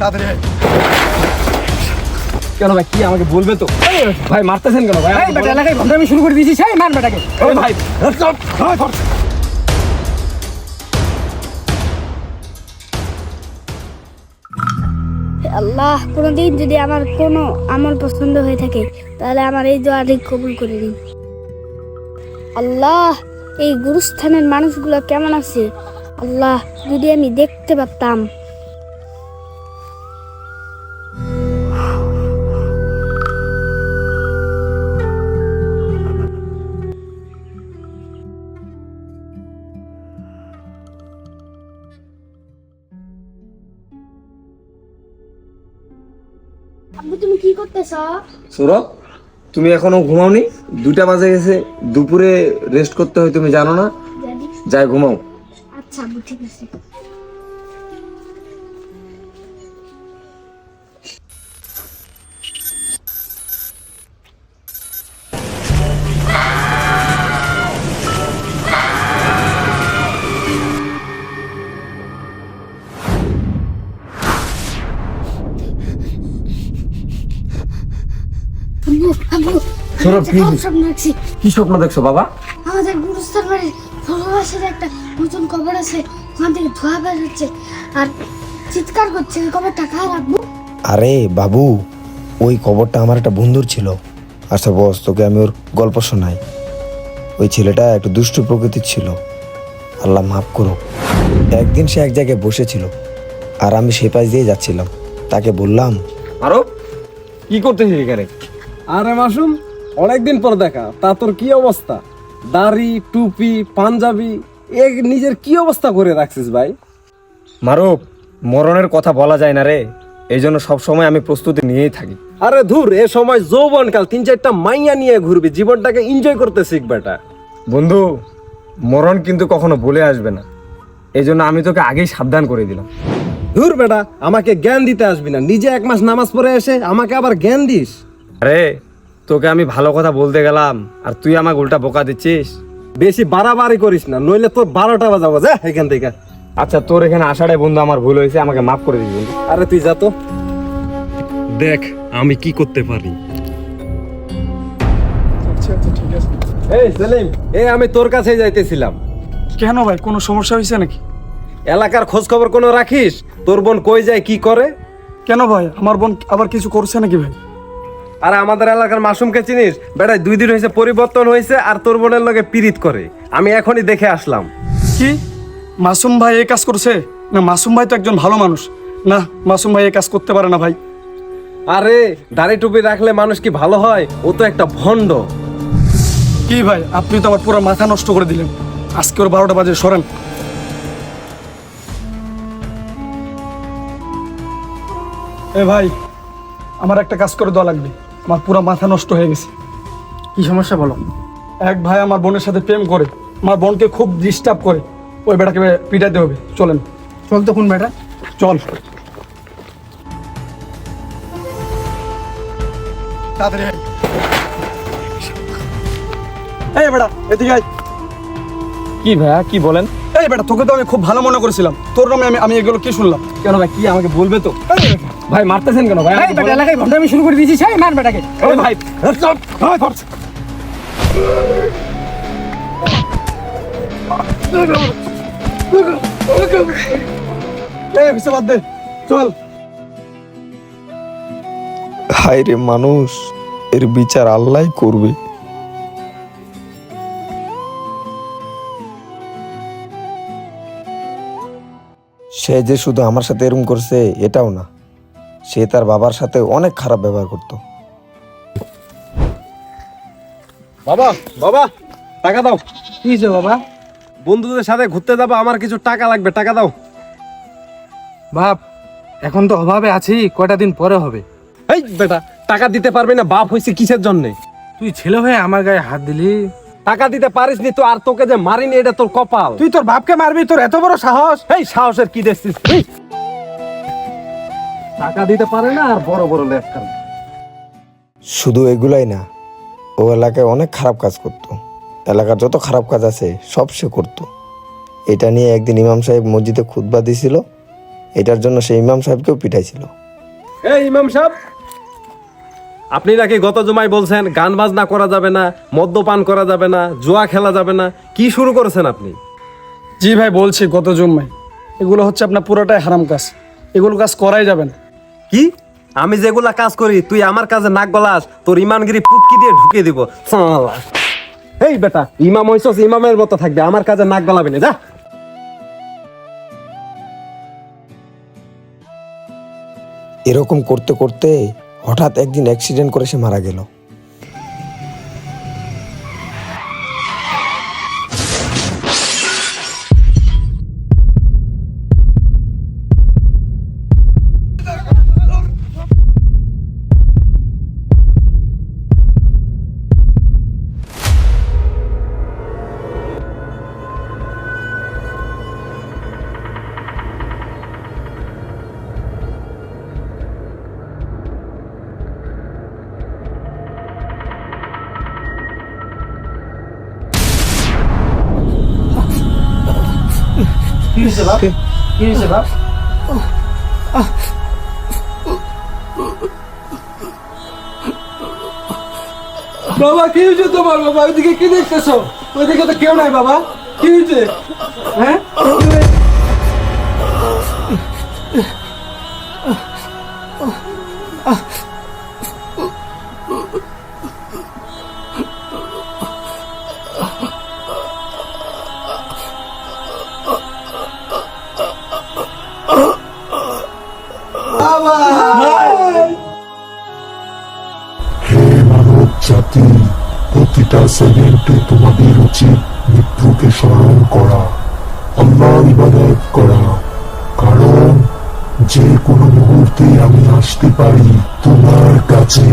তাড়াতাড়ি। কেন ভাই কি আমাকে বলবে তো? ভাই মারতেছেন কেন ভাই? এই বেটা এলাকায় ঘন্টামি শুরু করে দিয়েছিস এই মার বেটাকে। ওই ভাই আল্লাহ কোনোদিন যদি আমার কোনো আমল পছন্দ হয়ে থাকে তাহলে আমার এই দোয়াটি কবুল করে দিন আল্লাহ এই গুরুস্থানের মানুষগুলো কেমন আছে? আল্লাহ যদি আমি দেখতে পারতাম। আব্বু তুমি কি করতেছ? সৌরভ তুমি এখনও ঘুমাওনি? দুটা বাজে গেছে দুপুরে রেস্ট করতে হয় তুমি জানো না? যাই ঘুমাও। আচ্ছা আব্বু ঠিক আছে। সৌরভ, কি স্বপ্ন দেখছি। কি স্বপ্ন দেখছ বাবা? আমাদের গুরুস্থান বাড়ির ভালোবাসার একটা নতুন কবর আছে। ওখান থেকে ধোয়া বের হচ্ছে আর চিৎকার করছে ওই কবরটা কার রাখব আরে বাবু ওই কবরটা আমার একটা বন্ধুর ছিল। আচ্ছা বস তোকে আমি ওর গল্প শোনাই। ওই ছেলেটা একটু দুষ্টু প্রকৃতির ছিল। আল্লাহ মাফ করুক। একদিন সে এক জায়গায় বসেছিল। আর আমি সে পাশ দিয়ে যাচ্ছিলাম। তাকে বললাম আরও কি করতেছিস এখানে? আরে মাসুম অনেকদিন পর দেখা। তা তোর কি অবস্থা? দাড়ি টুপি পাঞ্জাবি এ নিজের কি অবস্থা করে রাখছিস ভাই? মারুপ মরণের কথা বলা যায় না রে। এই জন্য সবসময় আমি প্রস্তুতি নিয়েই থাকি। আরে ধুর এ সময় যৌবনকাল তিন চারটা মাইয়া নিয়ে ঘুরবি জীবনটাকে এনজয় করতে শিখ বেটা। বন্ধু মরণ কিন্তু কখনো বলে আসবে না। এই জন্য আমি তোকে আগেই সাবধান করে দিলাম। ধুর বেটা আমাকে জ্ঞান দিতে আসবি না। নিজে এক মাস নামাজ পড়ে এসে আমাকে আবার জ্ঞান দিস। আরে তোকে আমি ভালো কথা বলতে গেলাম আর তুই আমাকে উল্টা বোকা দিচ্ছিস? বেশি বাড়াবাড়ি করিস না নইলে তোর বারোটা বাজাবো যা এখান থেকে। আচ্ছা তোর এখানে আসাটাই বন্ধু আমার ভুল হয়েছে আমাকে মাফ করে দিবি বন্ধু। আরে তুই যা তো। দেখ আমি কি করতে পারি। আচ্ছা আচ্ছা ঠিক আছে। এই সেলিম এই আমি তোর কাছেই যাইতেছিলাম। কেন ভাই কোনো সমস্যা হয়েছে নাকি? এলাকার খোঁজ খবর কোনো রাখিস? তোর বোন কই যায় কি করে? কেন ভাই আমার বোন আবার কিছু করছে নাকি ভাই? আর আমাদের এলাকার মাসুমকে চিনিস? বেটা দুই দিন হয়েছে পরিবর্তন হয়েছে আর তোর বোনের লগে পিরিত করে। আমি এখনই দেখে আসলাম। কি? মাসুম ভাই এই কাজ করছে? না মাসুম ভাই তো একজন ভালো মানুষ। না মাসুম ভাই এই কাজ করতে পারে না ভাই। আরে দাড়ি টুপি রাখলে মানুষ কি ভালো হয়? ও তো একটা ভণ্ড। কি ভাই আপনি তো আমার পুরো মাথা নষ্ট করে দিলেন। আজকে ওর বারোটা বাজে সরেন। এ ভাই আমার একটা কাজ করে দেওয়া লাগবে। আমার পুরো মাথা নষ্ট হয়ে গেছে। কি সমস্যা বলো? এক ভাই আমার বোনের সাথে প্রেম করে আমার বোনকে খুব ডিস্টার্ব করে ওই বেটাকে পিটাতে হবে। চলেন। চল তো কোন বেটা। চল। তাড়াতাড়ি। এই বেটা এদিকে আয়। কি ভাইয়া কি বলেন? এই বেটা তোকে তো আমি খুব ভালো মনে করেছিলাম। তোর নামে আমি আমি এগুলো কি শুনলাম? কেন ভাই কি আমাকে বলবে তো? ভাই মারতেছেন কেন ভাই? এই বেটা এলাকায় ঘন্টামি শুরু করে দিয়েছিস এই মার বেটাকে। ওই ভাই এই বিষয় বাদ দে চল। হায় রে মানুষ এর বিচার আল্লাহ করবে। সে যে শুধু আমার সাথে এরম করছে এটাও না। সে তার বাবার সাথে অনেক খারাপ ব্যবহার করতো। বাবা বাবা টাকা দাও। কি হয়েছে বাবা? বন্ধুদের সাথে ঘুরতে যাব আমার কিছু টাকা লাগবে টাকা দাও। বাপ এখন তো অভাবে আছি কয়টা দিন পরে হবে। এই বেটা টাকা দিতে পারবি না বাপ হয়েছে কিসের জন্যে? তুই ছেলে হয়ে আমার গায়ে হাত দিলি? টাকা দিতে পারিস নি তো আর তোকে যে মারিনি এটা তোর কপাল। তুই তোর বাপকে মারবি তোর এত বড় সাহস? এই সাহসের কি দেখছিস? টাকা দিতে পারে না আর বড় বড় লেখ শুধু এগুলাই না ও এলাকায় অনেক খারাপ কাজ করতো। এলাকার যত খারাপ কাজ আছে সব সে করতো। এটা নিয়ে একদিন ইমাম সাহেব মসজিদে খুতবা দিছিল এটার জন্য সেই ইমাম সাহেবকেও পিটাইছিল। এই ইমাম সাহেব! আপনি নাকি গত জমায় বলছেন গান বাজনা করা যাবে না মদ্যপান করা যাবে না জুয়া খেলা যাবে না কি শুরু করেছেন আপনি? জি ভাই বলছি গত জুম্মায় এগুলো হচ্ছে আপনার পুরোটাই হারাম কাজ। এগুলো কাজ করাই যাবে না। কি? আমি যেগুলা কাজ করি তুই আমার কাজে নাক গলাস তোর ইমানগিরি পুটকি দিয়ে ঢুকিয়ে দিব। সালা। এই বেটা ইমাম হইছস ইমামের মতো থাকবে আমার কাজে নাক গলাবি না যা। এরকম করতে করতে হঠাৎ একদিন অ্যাক্সিডেন্ট করে সে মারা গেল। বাবা কি হয়েছে তোমার বাবা? ওইদিকে কি দেখতেছো? ওইদিকে তো কেউ নাই বাবা। কি হয়েছে? হ্যাঁ? হে সেকেন্ডে তোমাদের উচিত মৃত্যুকে স্মরণ করা, আল্লাহর ইবাদত করা। কারণ, যে কোনো মুহূর্তে আমি আসতে পারি তোমার কাছে।